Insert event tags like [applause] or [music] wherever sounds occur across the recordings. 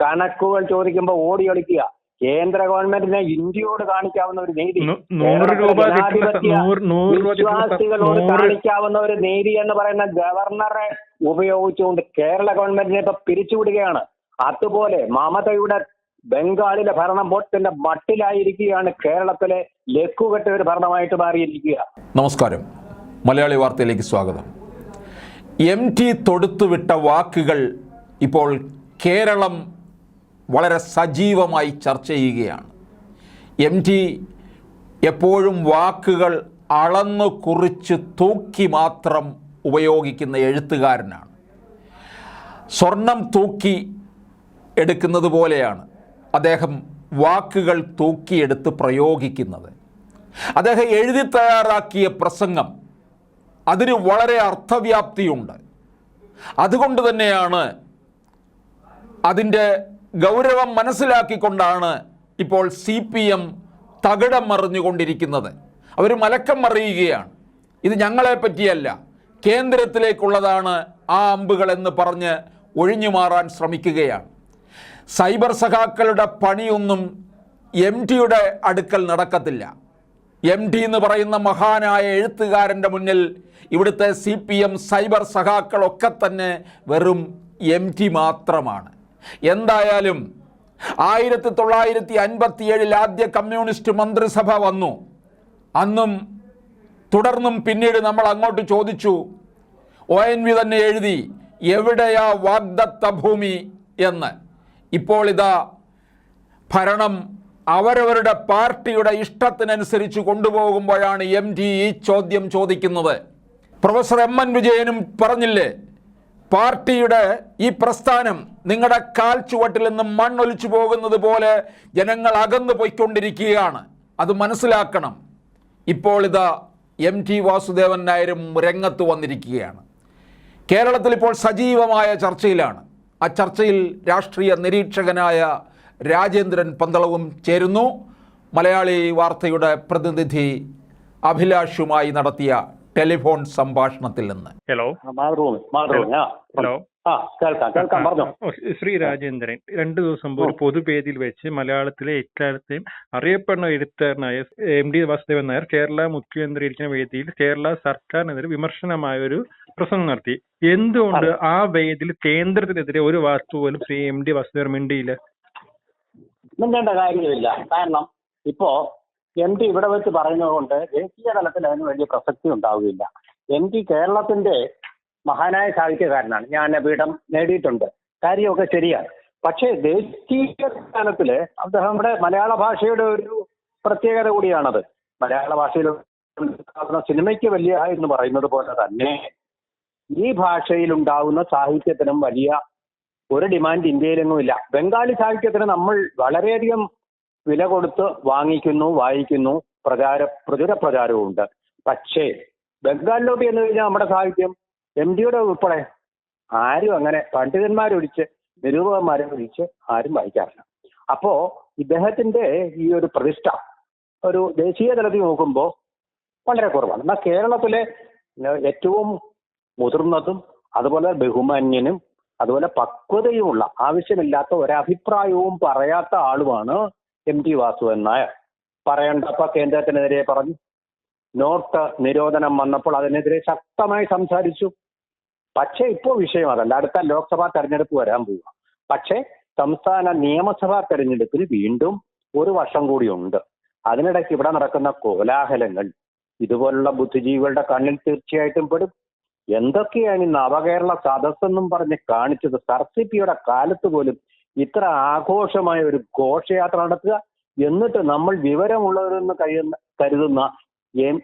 കണക്കുകൾ ചോദിക്കുമ്പോൾ ഓടി ഒളിക്കുക. കേന്ദ്ര ഗവൺമെന്റിനെ ഇന്ത്യയോട് കാണിക്കാവുന്ന ഒരു നീതി വിശ്വാസികളോട് കാണിക്കാവുന്ന ഒരു നീതി എന്ന് പറയുന്ന ഗവർണറെ ഉപയോഗിച്ചുകൊണ്ട് കേരള ഗവൺമെന്റിനെ ഇപ്പൊ പിരിച്ചുവിടുകയാണ്. അതുപോലെ മമതയുടെ ബംഗാളിലെ ഭരണം ബോട്ടിന്റെ മട്ടിലായിരിക്കുകയാണ് കേരളത്തിലെ ലക്കുകെട്ട ഒരു ഭരണമായിട്ട് മാറിയിരിക്കുക. നമസ്കാരം. മലയാളി വാർത്തയിലേക്ക് സ്വാഗതം. എം ടി തൊടുത്തുവിട്ട വാക്കുകൾ ഇപ്പോൾ കേരളം വളരെ സജീവമായി ചർച്ച ചെയ്യുകയാണ്. എം ടി എപ്പോഴും വാക്കുകൾ അളന്നു കുറിച്ച് തൂക്കി മാത്രം ഉപയോഗിക്കുന്ന എഴുത്തുകാരനാണ്. സ്വർണം തൂക്കി എടുക്കുന്നത് പോലെയാണ് അദ്ദേഹം വാക്കുകൾ തൂക്കിയെടുത്ത് പ്രയോഗിക്കുന്നത്. അദ്ദേഹം എഴുതി തയ്യാറാക്കിയ പ്രസംഗം അതിന് വളരെ അർത്ഥവ്യാപ്തിയുണ്ട്. അതുകൊണ്ട് തന്നെയാണ് അതിന്റെ ഗൗരവം മനസ്സിലാക്കിക്കൊണ്ടാണ് ഇപ്പോൾ സി പി എം തകിടം മറിഞ്ഞുകൊണ്ടിരിക്കുന്നത്. അവർ മലക്കം മറിയുകയാണ്. ഇത് ഞങ്ങളെ പറ്റിയല്ല. കേന്ദ്രത്തിലേക്കുള്ളതാണ് ആ അമ്പുകൾ എന്ന് പറഞ്ഞ് ഒഴിഞ്ഞു മാറാൻ ശ്രമിക്കുകയാണ്. സൈബർ സഖാക്കളുടെ പണിയൊന്നും എം ടിയുടെ അടുക്കൽ നടക്കത്തില്ല. എം ടി എന്ന് പറയുന്ന മഹാനായ എഴുത്തുകാരന്റെ മുന്നിൽ ഇവിടുത്തെ സി പി എം സൈബർ സഖാക്കളൊക്കെ തന്നെ വെറും എം ടി മാത്രമാണ്. എന്തായാലും ആയിരത്തി തൊള്ളായിരത്തി അൻപത്തിയേഴിൽ ആദ്യ കമ്മ്യൂണിസ്റ്റ് മന്ത്രിസഭ വന്നു. അന്നും തുടർന്നും പിന്നീട് നമ്മൾ അങ്ങോട്ട് ചോദിച്ചു ഒ എൻ വി തന്നെ എഴുതി എവിടെയാ വാഗ്ദത്ത ഭൂമി? എന്ന്. ഇപ്പോൾ ഇതാ ഭരണം അവരവരുടെ പാർട്ടിയുടെ ഇഷ്ടത്തിനനുസരിച്ച് കൊണ്ടുപോകുമ്പോഴാണ് എം ടി ഈ ചോദ്യം ചോദിക്കുന്നത്. പ്രൊഫസർ എം എൻ വിജയനും പറഞ്ഞില്ലേ പാർട്ടിയുടെ ഈ പ്രസ്ഥാനം നിങ്ങളുടെ കാൽ ചുവട്ടിൽ നിന്ന് മണ്ണൊലിച്ചു പോകുന്നത് പോലെ ജനങ്ങൾ അകന്നു പോയിക്കൊണ്ടിരിക്കുകയാണ്. അത് മനസ്സിലാക്കണം. ഇപ്പോൾ ഇതാ എം ടി വാസുദേവൻ നായരും രംഗത്ത് വന്നിരിക്കുകയാണ്. കേരളത്തിൽ ഇപ്പോൾ സജീവമായ ചർച്ചയിലാണ്. ആ ചർച്ചയിൽ രാഷ്ട്രീയ നിരീക്ഷകനായ രാജേന്ദ്രൻ പന്തളവും ചേരുന്നു. മലയാളി വാർത്തയുടെ പ്രതിനിധി അഭിലാഷുമായി നടത്തിയ ടെലിഫോൺ സംഭാഷണത്തിൽ നിന്ന്. ഹലോ ഹലോ ആ. കേൾക്കാം കേൾക്കാം പറഞ്ഞോ. ആ, ശ്രീ രാജേന്ദ്രൻ രണ്ടു ദിവസം മുമ്പ് ഒരു പൊതുവേദിയിൽ വെച്ച് മലയാളത്തിലെ എക്കാലത്തെയും അറിയപ്പെടുന്ന എഴുത്തുകാരനായ എം ഡി വാസുദേവൻ നായർ കേരള മുഖ്യമന്ത്രി ഇരിക്കുന്ന വേദിയിൽ കേരള സർക്കാരിനെതിരെ വിമർശനമായ ഒരു പ്രസംഗം നടത്തി. എന്തുകൊണ്ട് ആ വേദിയിൽ കേന്ദ്രത്തിനെതിരെ ഒരു വാസ്തു പോലും ശ്രീ എം ഡി വാസുദേവൻ മിണ്ടിയില്ല? മിണ്ടേണ്ട കാര്യമില്ല. കാരണം ഇപ്പോ എം ടി ഇവിടെ വെച്ച് പറയുന്നത് കൊണ്ട് ദേശീയ തലത്തിൽ അതിന് വലിയ പ്രസക്തി ഉണ്ടാവുകയില്ല. എം ടി കേരളത്തിന്റെ മഹാനായ സാഹിത്യകാരനാണ്. ഞാൻ ജ്ഞാനപീഠം നേടിയിട്ടുണ്ട്. കാര്യമൊക്കെ ശരിയാണ്. പക്ഷേ ദേശീയ തലത്തിൽ അദ്ദേഹം നമ്മുടെ മലയാള ഭാഷയുടെ ഒരു പ്രത്യേകത കൂടിയാണത്. മലയാള ഭാഷയിൽ സിനിമയ്ക്ക് വലിയ എന്ന് പറയുന്നത് പോലെ തന്നെ ഈ ഭാഷയിൽ ഉണ്ടാകുന്ന സാഹിത്യത്തിനും വലിയ ഒരു ഡിമാൻഡ് ഇന്ത്യയിലെങ്ങും ഇല്ല. ബംഗാളി സാഹിത്യത്തിന് നമ്മൾ വളരെയധികം വില കൊടുത്ത് വാങ്ങിക്കുന്നു വായിക്കുന്നു പ്രചാര പ്രചുര പ്രചാരവും ഉണ്ട് പക്ഷേ ബംഗാളിലോട്ട് എന്ന് കഴിഞ്ഞാൽ നമ്മുടെ സാഹിത്യം എം ഡിയുടെ ഉൾപ്പെടെ ആരും അങ്ങനെ പണ്ഡിതന്മാരൊഴിച്ച് നിരൂപകന്മാരെ ഒഴിച്ച് ആരും വായിക്കാറില്ല. അപ്പോ ഇദ്ദേഹത്തിന്റെ ഈ ഒരു പ്രതിഷ്ഠ ഒരു ദേശീയ തലത്തിൽ നോക്കുമ്പോൾ വളരെ കുറവാണ്. എന്നാൽ കേരളത്തിലെ ഏറ്റവും മുതിർന്നതും അതുപോലെ ബഹുമാന്യനും അതുപോലെ പക്വതയുമുള്ള ആവശ്യമില്ലാത്ത ഒരഭിപ്രായവും പറയാത്ത ആളുമാണ് എം ടി വാസുദേവൻ നായർ. പറയണ്ടപ്പ കേന്ദ്രത്തിനെതിരെ പറഞ്ഞു. നോട്ട് നിരോധനം വന്നപ്പോൾ അതിനെതിരെ ശക്തമായി സംസാരിച്ചു. പക്ഷേ ഇപ്പോൾ വിഷയം അതല്ല. അടുത്ത ലോക്സഭാ തെരഞ്ഞെടുപ്പ് വരാൻ പോവുക. പക്ഷേ സംസ്ഥാന നിയമസഭാ തെരഞ്ഞെടുപ്പിന് വീണ്ടും ഒരു വർഷം കൂടിയുണ്ട് അതിനിടയ്ക്ക് ഇവിടെ നടക്കുന്ന കോലാഹലങ്ങൾ ഇതുപോലുള്ള ബുദ്ധിജീവികളുടെ കണ്ണിൽ തീർച്ചയായിട്ടും പെടും. എന്തൊക്കെയാണ് ഈ നവകേരള സദസ്സെന്നും പറഞ്ഞ് കാണിച്ചത്? സർസിപ്പിയുടെ കാലത്ത് പോലും ഇത്ര ആഘോഷമായ ഒരു ഘോഷയാത്ര നടത്തുക. എന്നിട്ട് നമ്മൾ വിവരമുള്ളവരെന്ന് കഴിയുന്ന കരുതുന്ന എം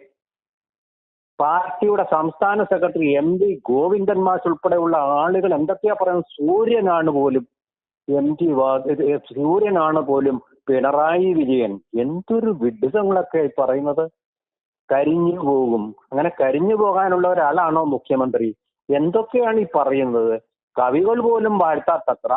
പാർട്ടിയുടെ സംസ്ഥാന സെക്രട്ടറി എം ഡി ഗോവിന്ദൻ മാഷ് ഉൾപ്പെടെയുള്ള ആളുകൾ എന്തൊക്കെയാ പറയുന്നത്? സൂര്യനാണ് പോലും എം ടി സൂര്യനാണ് പോലും പിണറായി വിജയൻ. എന്തൊരു വിഡിതങ്ങളൊക്കെ ഈ പറയുന്നത്? കരിഞ്ഞു പോകും. അങ്ങനെ കരിഞ്ഞു പോകാനുള്ള ഒരാളാണോ മുഖ്യമന്ത്രി? എന്തൊക്കെയാണ് ഈ പറയുന്നത്? കവികൾ പോലും വാഴ്ത്താത്തത്ര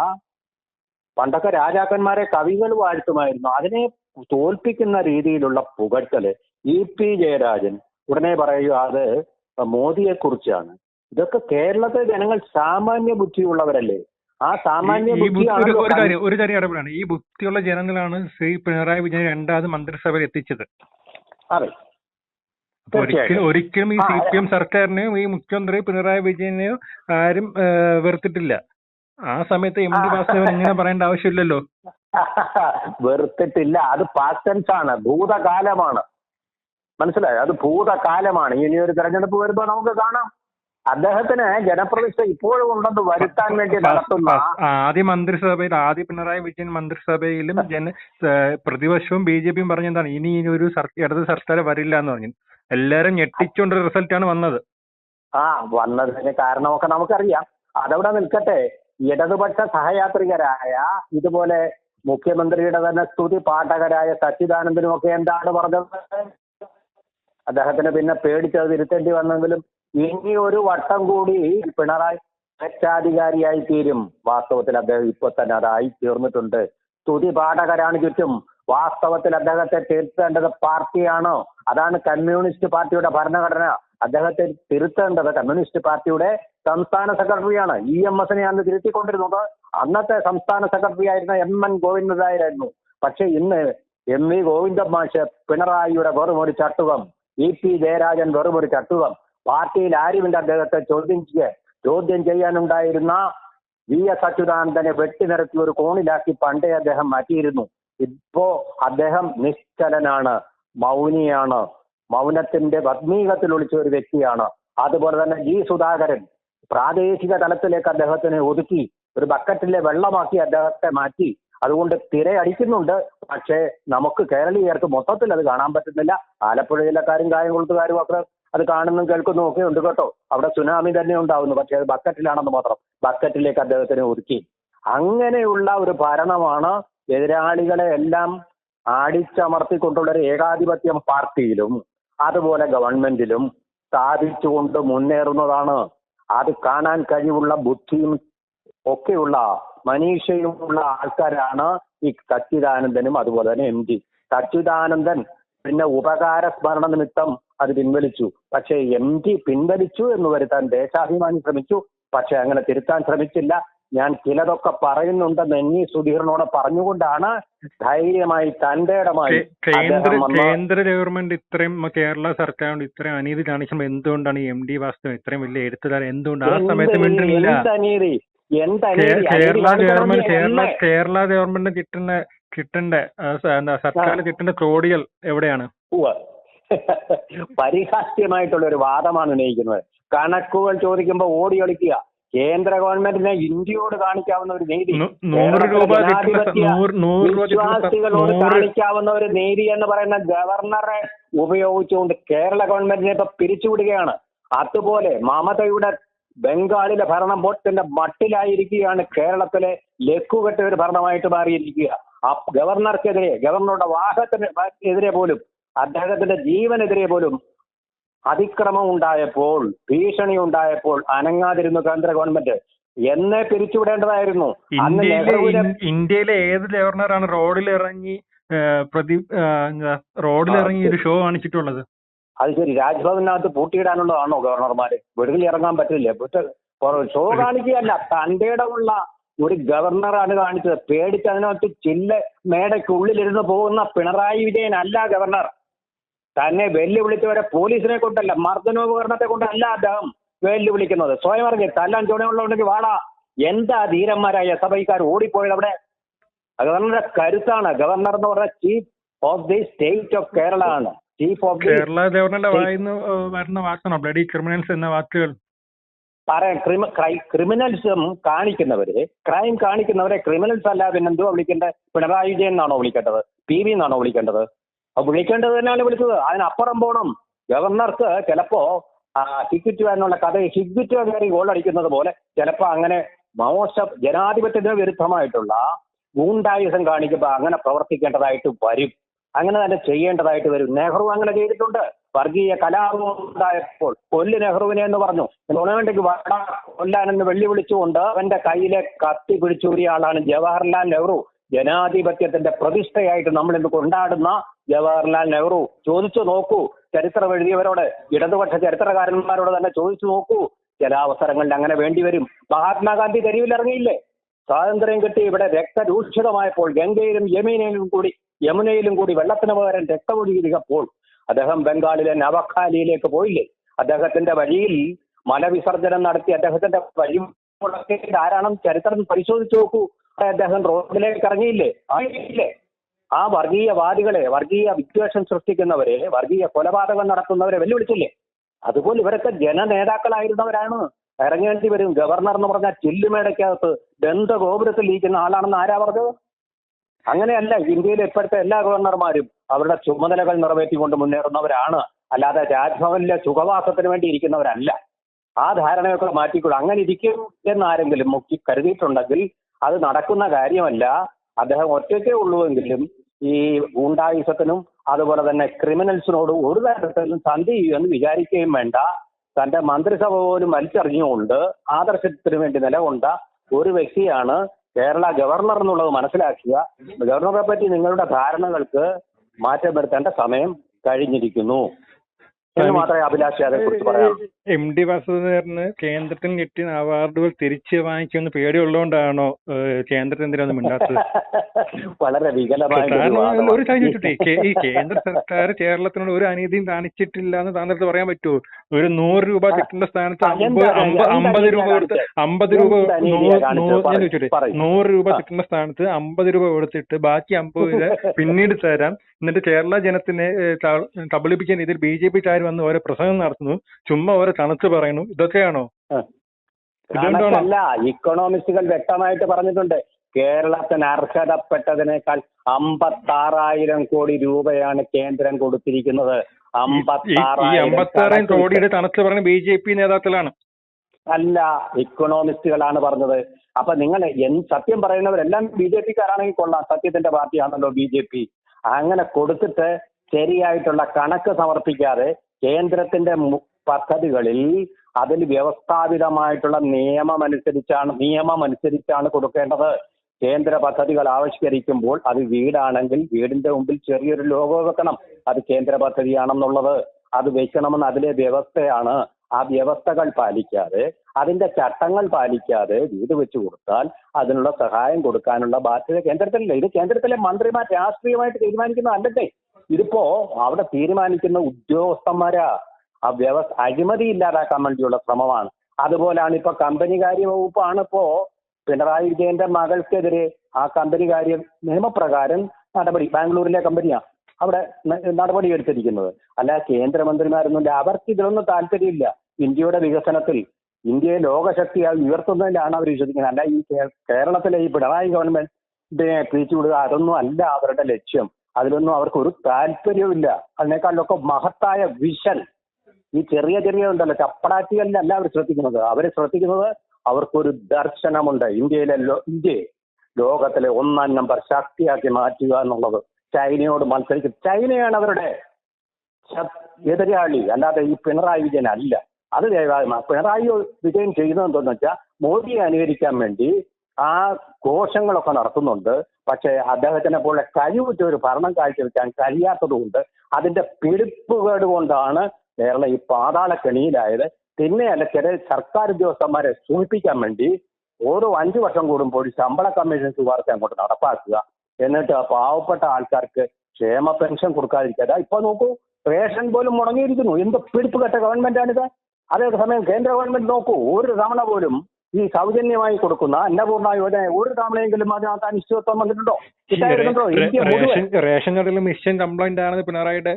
പണ്ടൊക്കെ രാജാക്കന്മാരെ കവികൾ വാഴ്ത്തുമായിരുന്നു. അതിനെ തോൽപ്പിക്കുന്ന രീതിയിലുള്ള പുകഴ്ത്തൽ ഇ പി ജയരാജൻ ഉടനെ പറയുക അത് മോദിയെ കുറിച്ചാണ് ഇതൊക്കെ കേരളത്തെ ജനങ്ങൾ സാമാന്യ ബുദ്ധിയുള്ളവരല്ലേ? ആ സാമാന്യ ബുദ്ധി- ഒരു കാര്യം ഒരു ചെറിയ ഇടപെടാണ്. ഈ ബുദ്ധിയുള്ള ജനങ്ങളാണ് ശ്രീ പിണറായി വിജയൻ രണ്ടാമത് മന്ത്രിസഭയിൽ എത്തിച്ചത്. അതെ. ഒരിക്കലും ഒരിക്കലും ഈ സി പി എം സർക്കാരിനെയും ഈ മുഖ്യമന്ത്രി പിണറായി വിജയനെയും ആരും വെറുത്തിട്ടില്ല. ആ സമയത്ത് എം ഡി വാസുദേവൻ ഇങ്ങനെ പറയേണ്ട ആവശ്യമില്ലല്ലോ. വെറുത്തിട്ടില്ല. അത് പാസ്റ്റൻസ് ആണ്. ഭൂതകാലമാണ്. മനസ്സിലായോ? അത് ഭൂതകാലമാണ്. ഇനി ഒരു തെരഞ്ഞെടുപ്പ് വരുമ്പോ നമുക്ക് കാണാം. അദ്ദേഹത്തിന് ജനപ്രതിഷ്ഠ ഇപ്പോഴും ഉണ്ടെന്ന് വരുത്താൻ വേണ്ടി നടത്തുന്ന ആദ്യ മന്ത്രിസഭയിൽ ആദ്യ പിണറായി വിജയൻ മന്ത്രിസഭയിലും ജന പ്രതിപക്ഷവും ബി ജെ പിയും പറഞ്ഞെന്താണ് ഇനി ഇനി ഒരു ഇടത് സർക്കാർ വരില്ല എന്ന് പറഞ്ഞു. എല്ലാരും ഞെട്ടിച്ചുകൊണ്ട് റിസൾട്ടാണ് വന്നത്. ആ വന്നതിന് കാരണമൊക്കെ നമുക്കറിയാം. അതവിടെ നിൽക്കട്ടെ. ഇടതുപക്ഷ സഹയാത്രികരായ ഇതുപോലെ മുഖ്യമന്ത്രിയുടെ തന്നെ സ്തുതി പാഠകരായ സച്ചിദാനന്ദനും ഒക്കെ എന്താണ് പറഞ്ഞത്? അദ്ദേഹത്തിന് പിന്നെ പേടിച്ചത് തിരുത്തേണ്ടി വന്നെങ്കിലും ഇനി ഒരു വട്ടം കൂടി പിണറായി രക്ഷാധികാരിയായി തീരും. വാസ്തവത്തിൽ അദ്ദേഹം ഇപ്പൊ തന്നെ അതായി തീർന്നിട്ടുണ്ട്. സ്തുതി പാഠകരാണ് ചുറ്റും. വാസ്തവത്തിൽ അദ്ദേഹത്തെ തിരുത്തേണ്ടത് പാർട്ടിയാണോ? അതാണ് കമ്മ്യൂണിസ്റ്റ് പാർട്ടിയുടെ ഭരണഘടന. അദ്ദേഹത്തെ തിരുത്തേണ്ടത് കമ്മ്യൂണിസ്റ്റ് പാർട്ടിയുടെ സംസ്ഥാന സെക്രട്ടറിയാണ്. ഇ എം എസിനെ ആണ് തിരുത്തിക്കൊണ്ടിരുന്നത്. അന്നത്തെ സംസ്ഥാന സെക്രട്ടറി ആയിരുന്ന എം എൻ ഗോവിന്ദായിരുന്നു പക്ഷെ ഇന്ന് എം വി ഗോവിന്ദൻ മാഷ് പിണറായിയുടെ വെറും ഒരു ചട്ടുകം ഇ പി ജയരാജൻ വെറും ഒരു ചട്ടുകം പാർട്ടിയിൽ ആരുമില്ല അദ്ദേഹത്തെ ചോദ്യം ചെയ്യ ചോദ്യം ചെയ്യാനുണ്ടായിരുന്ന വി എസ് അച്യുതാനന്ദനെ വെട്ടിനിരത്തി ഒരു കോണിലാക്കി പണ്ടേ അദ്ദേഹം മാറ്റിയിരുന്നു. ഇപ്പോ അദ്ദേഹം നിശ്ചലനാണ് മൗനിയാണ് മൗനത്തിന്റെ വത്മീകത്തിൽ ഒളിച്ച ഒരു വ്യക്തിയാണ്. അതുപോലെ തന്നെ ജി സുധാകരൻ പ്രാദേശിക തലത്തിലേക്ക് അദ്ദേഹത്തിനെ ഒതുക്കി ഒരു ബക്കറ്റിലെ വെള്ളമാക്കി അദ്ദേഹത്തെ മാറ്റി. അതുകൊണ്ട് തിരയടിക്കുന്നുണ്ട് പക്ഷേ നമുക്ക് കേരളീയർക്ക് മൊത്തത്തിൽ അത് കാണാൻ പറ്റുന്നില്ല. ആലപ്പുഴ ജില്ലക്കാരും കായംകുളത്തുകാരും ഒക്കെ അത് കാണുന്നും കേൾക്കുന്നതും ഒക്കെ ഉണ്ട് കേട്ടോ. അവിടെ സുനാമി തന്നെ ഉണ്ടാവുന്നു. പക്ഷേ അത് ബക്കറ്റിലാണെന്ന് മാത്രം. ബക്കറ്റിലേക്ക് അദ്ദേഹത്തിനെ ഒതുക്കി. അങ്ങനെയുള്ള ഒരു ഭരണമാണ് എതിരാളികളെ എല്ലാം ആടിച്ചമർത്തിക്കൊണ്ടുള്ള ഒരു ഏകാധിപത്യം പാർട്ടിയിലും അതുപോലെ ഗവൺമെന്റിലും സ്ഥാപിച്ചുകൊണ്ട് മുന്നേറുന്നതാണ്. അത് കാണാൻ കഴിവുള്ള ബുദ്ധിയും ഒക്കെയുള്ള മനീഷയുമുള്ള ആൾക്കാരാണ് ഈ സച്ചിദാനന്ദനും അതുപോലെ തന്നെ എം ജി. സച്ചിദാനന്ദൻ പിന്നെ ഉപകാര സ്മരണ നിമിത്തം അത് പിൻവലിച്ചു. പക്ഷേ എം ജി പിൻവലിച്ചു എന്ന് വരുത്താൻ ദേശാഭിമാനി ശ്രമിച്ചു. പക്ഷെ അങ്ങനെ തിരുത്താൻ ശ്രമിച്ചില്ല. ഞാൻ ചിലതൊക്കെ പറയുന്നുണ്ടെന്ന് എന്നീ സുധീറിനോട് പറഞ്ഞുകൊണ്ടാണ് ധൈര്യമായി തന്റെ ഇടമായി കേന്ദ്ര ഗവൺമെന്റ് ഇത്രയും കേരള സർക്കാരിനോട് ഇത്രയും അനീതി കാണിക്കുമ്പോൾ എന്തുകൊണ്ടാണ് എം ഡി വാസ്തവ ഇത്രയും വലിയ എഴുത്തുകാരൻ എന്തുകൊണ്ടാണ് ആ സമയത്ത് മിണ്ടുന്നില്ല? കേരള ഗവൺമെന്റ് കേരള കേരള ഗവൺമെന്റ് കിട്ടുന്ന കിട്ടേണ്ട എന്താ സർക്കാരിന് കിട്ടേണ്ട കോടികൾ എവിടെയാണ്. പരിഹാസ്യമായിട്ടുള്ള ഒരു വാദമാണ് ഉന്നയിക്കുന്നത്. കണക്കുകൾ ചോദിക്കുമ്പോൾ ഓടി ഒളിക്കുക. കേന്ദ്ര ഗവൺമെന്റിനെ ഇന്ത്യയോട് കാണിക്കാവുന്ന ഒരു നീതി നൂറ് രൂപ വിശ്വാസികളോട് കാണിക്കാവുന്ന ഒരു നീതി എന്ന് പറയുന്ന ഗവർണറെ ഉപയോഗിച്ചുകൊണ്ട് കേരള ഗവൺമെന്റിനെ ഇപ്പൊ പിരിച്ചുവിടുകയാണ്. അതുപോലെ മമതയുടെ ബംഗാളിലെ ഭരണം ബോട്ടിന്റെ മട്ടിലായിരിക്കുകയാണ് കേരളത്തിലെ ലക്കുകെട്ട ഒരു ഭരണമായിട്ട് മാറിയിരിക്കുക. ആ ഗവർണർക്കെതിരെ ഗവർണറുടെ വാഹനത്തിന് എതിരെ പോലും അദ്ദേഹത്തിന്റെ ജീവനെതിരെ പോലും അതിക്രമം ഉണ്ടായപ്പോൾ ഭീഷണി ഉണ്ടായപ്പോൾ അനങ്ങാതിരുന്നു കേന്ദ്ര ഗവൺമെന്റ്. എന്നെ പിരിച്ചുവിടേണ്ടതായിരുന്നു. ഇന്ത്യയിലെ ഏത് ഗവർണറാണ് റോഡിൽ ഇറങ്ങി ആ, പ്രതി റോഡിലിറങ്ങി എന്താ, റോഡിൽ ഇറങ്ങി ഒരു ഷോ കാണിച്ചിട്ടുള്ളത്? അത് ശരി. രാജ്ഭവനകത്ത് പൂട്ടിയിടാനുള്ളതാണോ ഗവർണർമാര്? വെളിയിൽ ഇറങ്ങാൻ പറ്റില്ല ഷോ കാണിക്കുകയല്ല. തന്റെ ഇടമുള്ള ഒരു ഗവർണറാണ് കാണിച്ചത്. പേടിച്ച് അതിനകത്ത് ചില്ല മേടയ്ക്കുള്ളിലിരുന്ന് പോകുന്ന പിണറായി വിജയൻ അല്ല ഗവർണർ. തന്നെ വെല്ലുവിളിച്ചവരെ പോലീസിനെ കൊണ്ടല്ല മർദ്ദനോപകരണത്തെ കൊണ്ടല്ല അദ്ദേഹം വെല്ലുവിളിക്കുന്നത്. സ്വയം ഇറങ്ങി തല്ലാൻ ചുണയുള്ളതുണ്ടെങ്കിൽ വാടാ. എന്താ ധീരന്മാരായ ഐക്കാർ ഓടിപ്പോയത് അവിടെ? ഗവർണറുടെ കരുത്താണ്. ഗവർണർ എന്ന് പറഞ്ഞ chief of the state of Kerala ആണ്. ചീഫ് ഓഫ് കേരള ഗവർണറുടെ വായിന്ന് വരുന്ന വാക്കാണോ? ബ്ലഡി ക്രിമിനൽസ് എന്ന വാക്കുകൾ? പറയാം. ക്രൈ ക്രിമിനൽസും കാണിക്കുന്നവര് ക്രൈം കാണിക്കുന്നവരെ ക്രിമിനൽസ് അല്ല പിന്നെ എന്തുവാ വിളിക്കേണ്ടത്? പിണറായി വിജയൻ എന്നാണോ വിളിക്കേണ്ടത്? പി വി എന്നാണോ വിളിക്കേണ്ടത്? വിളിക്കേണ്ടത് തന്നെയാണ് വിളിച്ചത്. അതിനപ്പുറം പോണം. ഗവർണർക്ക് ചിലപ്പോ ഹിക്വിറ്റ് എന്നുള്ള കഥ ഹിക്വിറ്റ് കയറി ഗോൾ അടിക്കുന്നത് പോലെ ചിലപ്പോ അങ്ങനെ മോശം ജനാധിപത്യത്തിന് വിരുദ്ധമായിട്ടുള്ള ഗൂണ്ടായുസം കാണിക്കുമ്പോൾ അങ്ങനെ പ്രവർത്തിക്കേണ്ടതായിട്ട് വരും. അങ്ങനെ തന്നെ ചെയ്യേണ്ടതായിട്ട് വരും. നെഹ്റു അങ്ങനെ ചെയ്തിട്ടുണ്ട്. വർഗീയ കലാപമുണ്ടായപ്പോൾ കൊല്ലു നെഹ്റുവിനെ എന്ന് പറഞ്ഞു. നുണവേണ്ടെങ്കിൽ വട കൊല്ലാനെന്ന് വെല്ലുവിളിച്ചുകൊണ്ട് അവന്റെ കയ്യിലെ കത്തി പിടിച്ചൂരിയ ആളാണ് ജവഹർലാൽ നെഹ്റു. ജനാധിപത്യത്തിന്റെ പ്രതിഷ്ഠയായിട്ട് നമ്മൾ ഇന്ന് കൊണ്ടാടുന്ന ജവഹർലാൽ നെഹ്റു ചോദിച്ചു നോക്കൂ. ചരിത്രം എഴുതിയവരോട് ഇടതുപക്ഷ ചരിത്രകാരന്മാരോട് തന്നെ ചോദിച്ചു നോക്കൂ. ചില അവസരങ്ങളിൽ അങ്ങനെ വേണ്ടിവരും മഹാത്മാഗാന്ധി തെരുവിലിറങ്ങിയില്ലേ സ്വാതന്ത്ര്യം കിട്ടി. ഇവിടെ രക്തരൂക്ഷിതമായപ്പോൾ ഗംഗയിലും യമുനയിലും കൂടി യമുനയിലും കൂടി വെള്ളത്തിന് പകരം രക്തമൊഴുകിയപ്പോൾ അദ്ദേഹം ബംഗാളിലെ നവഖാലിയിലേക്ക് പോയില്ലേ? അദ്ദേഹത്തിന്റെ വഴിയിൽ മലവിസർജനം നടത്തി അദ്ദേഹത്തിന്റെ വഴി മുടക്കിയത് ആരാണെന്ന് ചരിത്രം പരിശോധിച്ചു നോക്കൂ. അദ്ദേഹം റോഡിലേക്ക് ഇറങ്ങിയില്ലേ? ആയില്ലേ? ആ വർഗീയവാദികളെ വർഗീയ വിദ്വേഷം സൃഷ്ടിക്കുന്നവരെ വർഗീയ കൊലപാതകം നടത്തുന്നവരെ വെല്ലുവിളിച്ചില്ലേ? അതുപോലെ ഇവരൊക്കെ ജനനേതാക്കളായിരുന്നവരാണ്. ഇറങ്ങേണ്ടി വരും ഗവർണർ എന്ന് പറഞ്ഞാൽ ചില്ലുമേടയ്ക്കകത്ത് ദന്തഗോപുരത്തിൽ ഇരിക്കുന്ന ആളാണെന്ന് ആരാ പറഞ്ഞത്? അങ്ങനെയല്ല ഇന്ത്യയിലെ ഇപ്പോഴത്തെ എല്ലാ ഗവർണർമാരും അവരുടെ ചുമതലകൾ നിറവേറ്റിക്കൊണ്ട് മുന്നേറുന്നവരാണ്. അല്ലാതെ രാജ്ഭവനിലെ സുഖവാസത്തിന് വേണ്ടി ഇരിക്കുന്നവരല്ല. ആ ധാരണയൊക്കെ മാറ്റിക്കൊള്ളു അങ്ങനെ ഇരിക്കും എന്നാരെങ്കിലും മുക്കി കരുതിയിട്ടുണ്ടെങ്കിൽ അത് നടക്കുന്ന കാര്യമല്ല. അദ്ദേഹം ഒറ്റയ്ക്കേ ഉള്ളുവെങ്കിലും ഈ ഗൂണ്ടായുസത്തിനും അതുപോലെ തന്നെ ക്രിമിനൽസിനോട് ഒരു തരത്തിലും സന്ധി ചെയ്യുമെന്ന് വിചാരിക്കുകയും വേണ്ട. തന്റെ മന്ത്രിസഭ പോലും വലിച്ചെറിഞ്ഞുകൊണ്ട് ആദർശത്തിന് വേണ്ടി നിലകൊണ്ട ഒരു വ്യക്തിയാണ് കേരള ഗവർണർ എന്നുള്ളത് മനസ്സിലാക്കുക. ഗവർണറെ പറ്റി നിങ്ങളുടെ ധാരണകൾക്ക് മാറ്റം വരുത്തേണ്ട സമയം കഴിഞ്ഞിരിക്കുന്നു. എന്ന് മാത്രമേ അഭിലാഷ് കുറിച്ച് പറയാം എം ഡി വാസുദേവന് കേന്ദ്രത്തിൽ കിട്ടിയ അവാർഡുകൾ തിരിച്ചു വാങ്ങിക്കുമെന്ന് പേടിയുള്ളതുകൊണ്ടാണോ ഏഹ്, കേന്ദ്രത്തിന് എന്തിനാ ഒന്നും മിണ്ടാത്തത്? [laughs] വളരെ വികലമായ ഒരു കാര്യം ചോദിച്ചോട്ടെ ഈ കേന്ദ്ര സർക്കാർ കേരളത്തിനോട് ഒരു അനീതിയും കാണിച്ചിട്ടില്ല എന്ന് താങ്കൾക്ക് പറയാൻ പറ്റുമോ ഒരു നൂറ് രൂപ കിട്ടുന്ന സ്ഥാനത്ത് അമ്പത് രൂപ കൊടുത്ത്? അമ്പത് രൂപ ചോദിച്ചോട്ടെ നൂറ് രൂപ. കിട്ടുന്ന സ്ഥാനത്ത് അമ്പത് രൂപ കൊടുത്തിട്ട് ബാക്കി അമ്പത് [laughs] രൂപ പിന്നീട് തരാം. എന്നിട്ട് കേരള ജനത്തിനെ കബളിപ്പിക്കാൻ കബളിപ്പിക്കുന്ന രീതിയിൽ ബി ജെ പിക്കാർ വന്ന് ഓരോ പ്രസംഗം നടത്തുന്നു ചുമ്മാ ഓരോ തണുത്ത് പറയുന്നു. ഇതൊക്കെയാണോ? അല്ല ഇക്കണോമിസ്റ്റുകൾ വ്യക്തമായിട്ട് പറഞ്ഞിട്ടുണ്ട്. കേരളത്തിന് അർഹതപ്പെട്ടതിനേക്കാൾ അമ്പത്താറായിരം കോടി രൂപയാണ് കേന്ദ്രം കൊടുത്തിരിക്കുന്നത്. അമ്പത്താറായിരം കോടിയുടെ തണുത്ത് പറഞ്ഞ ബി ജെ പി നേതാക്കളാണ്. അല്ല ഇക്കണോമിസ്റ്റുകളാണ് പറഞ്ഞത്. അപ്പൊ നിങ്ങൾ എൻ സത്യം പറയുന്നവരെല്ലാം ബി ജെ പിക്കാരാണെങ്കിൽ കൊള്ളാം. സത്യത്തിന്റെ പാർട്ടിയാണല്ലോ ബി ജെ പി. അങ്ങനെ കൊടുത്തിട്ട് ശരിയായിട്ടുള്ള കണക്ക് സമർപ്പിക്കാതെ കേന്ദ്രത്തിന്റെ പദ്ധതികളിൽ അതിൽ വ്യവസ്ഥാപിതമായിട്ടുള്ള നിയമം അനുസരിച്ചാണ് കൊടുക്കേണ്ടത്. കേന്ദ്ര പദ്ധതികൾ ആവിഷ്കരിക്കുമ്പോൾ അത് വീടാണെങ്കിൽ വീടിന്റെ മുമ്പിൽ ചെറിയൊരു ലോഗോ വെക്കണം. അത് കേന്ദ്ര പദ്ധതിയാണെന്നുള്ളത്. അത് വെക്കണമെന്ന് അതിലെ വ്യവസ്ഥയാണ്. ആ വ്യവസ്ഥകൾ പാലിക്കാതെ അതിന്റെ ചട്ടങ്ങൾ പാലിക്കാതെ വീട് വെച്ചു കൊടുത്താൽ അതിനുള്ള സഹായം കൊടുക്കാനുള്ള ബാധ്യത കേന്ദ്രത്തിലില്ല. ഇത് കേന്ദ്രത്തിലെ മന്ത്രിമാർ രാഷ്ട്രീയമായിട്ട് തീരുമാനിക്കുന്നതല്ലേ? ഇതിപ്പോ അവിടെ തീരുമാനിക്കുന്ന ഉദ്യോഗസ്ഥന്മാരാ ആ വ്യവസ്ഥ അഴിമതി ഇല്ലാതാക്കാൻ വേണ്ടിയുള്ള ശ്രമമാണ്. അതുപോലാണ് ഇപ്പൊ കമ്പനി കാര്യ വകുപ്പാണ് ഇപ്പോ പിണറായി വിജയന്റെ മകൾക്കെതിരെ ആ കമ്പനി കാര്യം നിയമപ്രകാരം നടപടി ബാംഗ്ലൂരിലെ കമ്പനിയാ അവിടെ നടപടി എടുത്തിരിക്കുന്നത് അല്ല കേന്ദ്രമന്ത്രിമാരൊന്നുമില്ല അവർക്ക് ഇതിലൊന്നും താല്പര്യമില്ല. ഇന്ത്യയുടെ വികസനത്തിൽ ഇന്ത്യയെ ലോകശക്തിയായി ഉയർത്തുന്നതിലാണ് അവർ വിശ്വസിക്കുന്നത്. അല്ല ഈ കേരളത്തിലെ ഈ പിണറായി ഗവൺമെന്റ് പിരിച്ചുവിടുക അതൊന്നും അല്ല അവരുടെ ലക്ഷ്യം. അതിലൊന്നും അവർക്ക് ഒരു താല്പര്യവുമില്ല. അതിനേക്കാളിലൊക്കെ മഹത്തായ വിഷൻ ഈ ചെറിയ ചെറിയ ഉണ്ടല്ലോ ചപ്പടാറ്റികളിലല്ല അവർ ശ്രദ്ധിക്കുന്നത്. അവർ ശ്രദ്ധിക്കുന്നത് അവർക്കൊരു ദർശനമുണ്ട്. ഇന്ത്യയിലെ ഇന്ത്യയെ ലോകത്തിലെ ഒന്നാം നമ്പർ ശക്തിയാക്കി മാറ്റുക എന്നുള്ളത് ചൈനയോട് മത്സരിക്കും ചൈനയാണ് അവരുടെ എതിരാളി. അല്ലാതെ ഈ പിണറായി വിജയൻ അല്ല അത് ദയവായി പിണറായി വിജയൻ ചെയ്യുന്നത് എന്താണെന്ന് വെച്ചാൽ മോദിയെ അനുകരിക്കാൻ വേണ്ടി ആ കോശങ്ങളൊക്കെ നടത്തുന്നുണ്ട്. പക്ഷേ അദ്ദേഹത്തിനെ പോലെ കഴിവുറ്റ ഒരു ഭരണം കാഴ്ചവെക്കാൻ കഴിയാത്തതുകൊണ്ട് അതിന്റെ പിടിപ്പുകേട് കൊണ്ടാണ് കേരളം ഈ പാതാള കെണിയിലായത് പിന്നെയല്ല ചില സർക്കാർ ഉദ്യോഗസ്ഥന്മാരെ സൂചിപ്പിക്കാൻ വേണ്ടി ഓരോ അഞ്ചു വർഷം കൂടുമ്പോൾ ശമ്പള കമ്മീഷൻ ശുപാർശ അങ്ങോട്ട് നടപ്പാക്കുക. എന്നിട്ട് പാവപ്പെട്ട ആൾക്കാർക്ക് ക്ഷേമ പെൻഷൻ കൊടുക്കാതിരിക്കുക. ഇപ്പൊ നോക്കൂ റേഷൻ പോലും മുടങ്ങിയിരിക്കുന്നു. എന്ത് പിടിപ്പ് കെട്ട ഗവൺമെന്റാണിത് അതേസമയം കേന്ദ്ര ഗവൺമെന്റ് നോക്കൂ ഒരു തവണ പോലും ഈ സൗജന്യമായി കൊടുക്കുന്ന അന്നപൂർണ യോജന ഒരു തവണയെങ്കിലും അതിനകത്ത് അനിശ്ചിതത്വം വന്നിട്ടുണ്ടോ? റേഷൻ റേഷൻ കടയിൽ മിഷൻ കംപ്ലൈന്റ് ആണ് പിണറായിയുടെ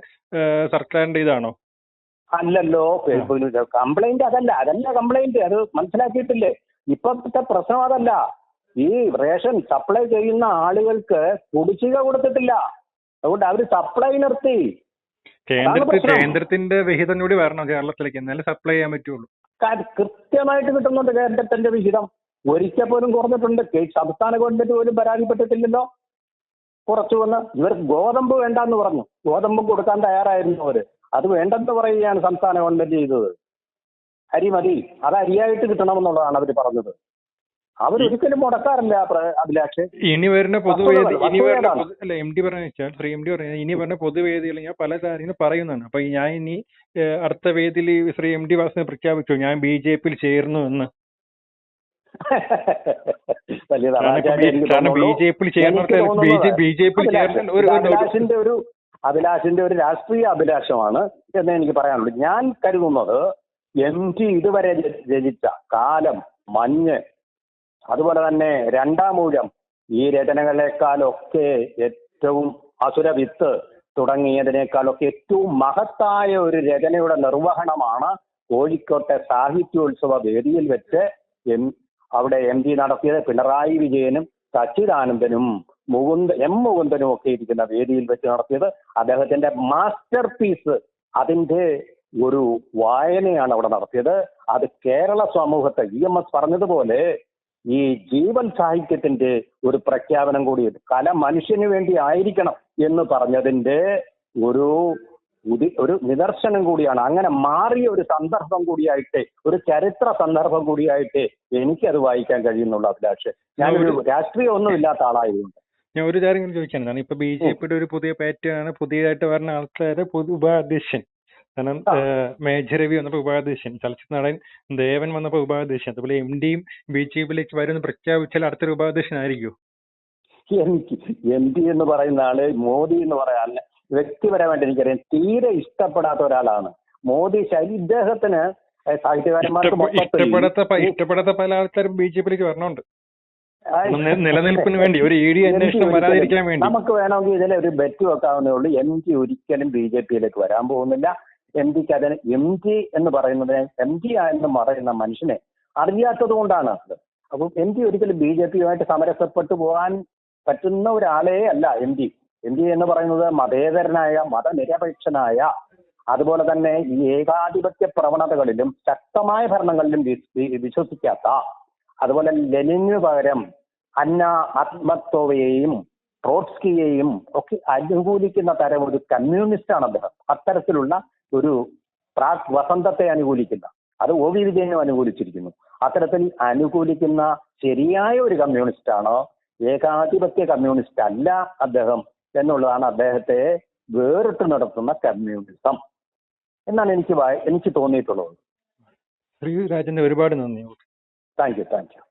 സർക്കാരിന്റെ ഇതാണോ? അല്ലല്ലോ കംപ്ലൈന്റ് അതല്ല അതല്ല കംപ്ലൈന്റ് അത് മനസ്സിലാക്കിയിട്ടില്ലേ? ഇപ്പോഴത്തെ പ്രശ്നം അതല്ല. ഈ റേഷൻ സപ്ലൈ ചെയ്യുന്ന ആളുകൾക്ക് കുടിശ്ശിക കൊടുത്തിട്ടില്ല. അതുകൊണ്ട് അവർ സപ്ലൈ നിർത്തി. കേന്ദ്രത്തിൽ. കേന്ദ്രത്തിന്റെ വിഹിതം കൂടി വരണം കേരളത്തിലേക്ക്. എന്നാലേ സപ്ലൈ ചെയ്യാൻ പറ്റുള്ളൂ. കൃത്യമായിട്ട് കിട്ടുന്നുണ്ട് കേന്ദ്രത്തിന്റെ വിഹിതം. ഒരിക്കൽ പോലും കുറഞ്ഞിട്ടുണ്ട്. സംസ്ഥാന ഗവൺമെന്റ് പോലും പരാതിപ്പെട്ടിട്ടില്ലല്ലോ കുറച്ചു വന്ന് ഇവർ ഗോതമ്പ് വേണ്ടെന്ന് പറഞ്ഞു. ഗോതമ്പ് കൊടുക്കാൻ തയ്യാറായിരുന്നു അവർ. അത് വേണ്ടെന്ന് പറയുകയാണ് സംസ്ഥാന ഗവൺമെന്റ് ചെയ്തത്. അരി മതി. അത് അരിയായിട്ട് കിട്ടണമെന്നുള്ളതാണ് അവർ പറഞ്ഞത്. അവരൊരിക്കലും മുടക്കാറില്ല അഭിലാഷ്. ഇനി വരുന്ന പൊതുവേദി ഇനി വരുന്ന അല്ല എം ഡി പറഞ്ഞ വെച്ചാൽ ശ്രീ എം ഡി പറഞ്ഞ ഇനി വരുന്ന പൊതുവേദികൾ ഞാൻ പല കാര്യങ്ങളും പറയുന്നതാണ്. അപ്പൊ ഞാൻ ഇനി അടുത്ത വേദിയിൽ ശ്രീ എം ഡി വാസനെ പ്രഖ്യാപിച്ചു. ഞാൻ ബി ജെ പിയിൽ ചേർന്നു എന്ന്. ബി ജെ പിയിൽ തമാശയായിട്ട് ബി ജെ പിയിൽ ചേർന്ന ഒരു- അഭിലാഷിന്റെ ഒരു രാഷ്ട്രീയ അഭിലാഷമാണ് എന്ന് എനിക്ക് പറയാനുള്ളൂ ഞാൻ കരുതുന്നത് എം ജി ഇതുവരെ രചിച്ച കാലം മഞ്ഞ് അതുപോലെ തന്നെ രണ്ടാം മൂലം ഈ രചനകളെക്കാളൊക്കെ ഏറ്റവും അസുര വിത്ത് തുടങ്ങിയതിനേക്കാളൊക്കെ ഏറ്റവും മഹത്തായ ഒരു രചനയുടെ നിർവഹണമാണ് കോഴിക്കോട്ടെ സാഹിത്യോത്സവ വേദിയിൽ വെച്ച് എം അവിടെ എം പി നടത്തിയത് പിണറായി വിജയനും സച്ചിദാനന്ദനും മുകുന്ദ എം മുകുന്ദനും ഒക്കെ ഇരിക്കുന്ന വേദിയിൽ വെച്ച് നടത്തിയത്. അദ്ദേഹത്തിന്റെ മാസ്റ്റർ പീസ് അതിന്റെ ഒരു വായനയാണ് അവിടെ നടത്തിയത്. അത് കേരള സമൂഹത്തെ ഇ എം എസ് പറഞ്ഞതുപോലെ ഈ ജീവൻ സാഹിത്യത്തിന്റെ ഒരു പ്രഖ്യാപനം കൂടിയത് കല മനുഷ്യന് വേണ്ടി ആയിരിക്കണം എന്ന് പറഞ്ഞതിന്റെ ഒരു ഒരു നിദർശനം കൂടിയാണ്. അങ്ങനെ മാറിയ ഒരു സന്ദർഭം കൂടിയായിട്ട് ഒരു ചരിത്ര സന്ദർഭം കൂടിയായിട്ട് എനിക്കത് വായിക്കാൻ കഴിയുന്നുള്ളൂ അഭിലാഷ്. ഒരു രാഷ്ട്രീയം ഒന്നും ഇല്ലാത്ത ആളായതുകൊണ്ട്. ഞാൻ ഒരു കാര്യം ചോദിച്ചാണ് ചോദിക്കാനാണ് ഇപ്പൊ ബി ജെ പിയുടെ ഒരു പുതിയ പാറ്റേൺ ആണ്. പുതിയതായിട്ട് വരുന്ന ആൾക്കാരെ പൊതു ഉപാധ്യക്ഷൻ. കാരണം ആ. മേജർ രവി വന്നപ്പോ ഉപാധ്യക്ഷൻ ചലച്ചിത്ര നടൻ ദേവൻ വന്നപ്പോ ഉപാധ്യക്ഷൻ അതുപോലെ എം ഡിയും ബി പിയിലേക്ക് വരുമെന്ന് പ്രഖ്യാപിച്ചാൽ അടുത്തൊരു ഉപാധ്യക്ഷനായിരിക്കും എനിക്ക് എം ഡി എന്ന് പറയുന്ന ആൾ മോദി എന്ന് പറയാൻ വ്യക്തിപരമായിട്ട് എനിക്കറിയാം തീരെ ഇഷ്ടപ്പെടാത്ത ഒരാളാണ്. മോദി ശൈലി ഇദ്ദേഹത്തിന് സാഹിത്യകാരന്മാർക്ക് ഇഷ്ടപ്പെടാത്ത പല ആൾക്കാരും ബി ജെ പിയിലേക്ക് വരണുണ്ട്. ആ, ഒന്ന് നി- നിലനിൽപ്പിന് വേണ്ടി ഒരു ഇ ഡി അന്വേഷണം വരാതിരിക്കാൻ വേണ്ടി. നമുക്ക് വേണമെങ്കിൽ ഇതിലെ ഒരു ബെറ്റ് വെക്കാവുന്നേ ഉള്ളൂ. എം ജി ഒരിക്കലും ബി ജെ പിയിലേക്ക് വരാൻ പോകുന്നില്ല. എം ജിക്ക് അതിന് എം ജി എന്ന് പറയുന്നത് എം ജി എന്ന് പറയുന്ന മനുഷ്യനെ അറിയാത്തത് കൊണ്ടാണ് അത്. അപ്പം എം ജി ഒരിക്കലും ബി ജെ പിയുമായിട്ട് സമരസപ്പെട്ടു പോകാൻ പറ്റുന്ന ഒരാളേ അല്ല എം ജി എം ജി എന്ന് പറയുന്നത് മതേതരനായ മതനിരപേക്ഷനായ അതുപോലെ തന്നെ ഈ ഏകാധിപത്യ പ്രവണതകളിലും ശക്തമായ ഭരണങ്ങളിലും വിശ്വസിക്കാത്ത അതുപോലെ ലെനിന് പകരം അന്ന ആത്മത്വയെയും ട്രോട്സ്കിയെയും ഒക്കെ അനുകൂലിക്കുന്ന തരം ഒരു ആണ് അദ്ദേഹം. അത്തരത്തിലുള്ള ഒരു പ്രാക് വസന്തത്തെ അനുകൂലിക്കുന്ന അത് ഒ വി വിജയനും അനുകൂലിച്ചിരിക്കുന്നു. അത്തരത്തിൽ അനുകൂലിക്കുന്ന ശരിയായ ഒരു കമ്മ്യൂണിസ്റ്റാണോ ഏകാധിപത്യ കമ്മ്യൂണിസ്റ്റ് അല്ല അദ്ദേഹം എന്നുള്ളതാണ് അദ്ദേഹത്തെ വേറിട്ട് നടത്തുന്ന കമ്മ്യൂണിസം എന്നാണ് എനിക്ക് എനിക്ക് തോന്നിയിട്ടുള്ളത്. ശ്രീ രാജന്റെ ഒരുപാട് നന്ദി. Thank you thank you.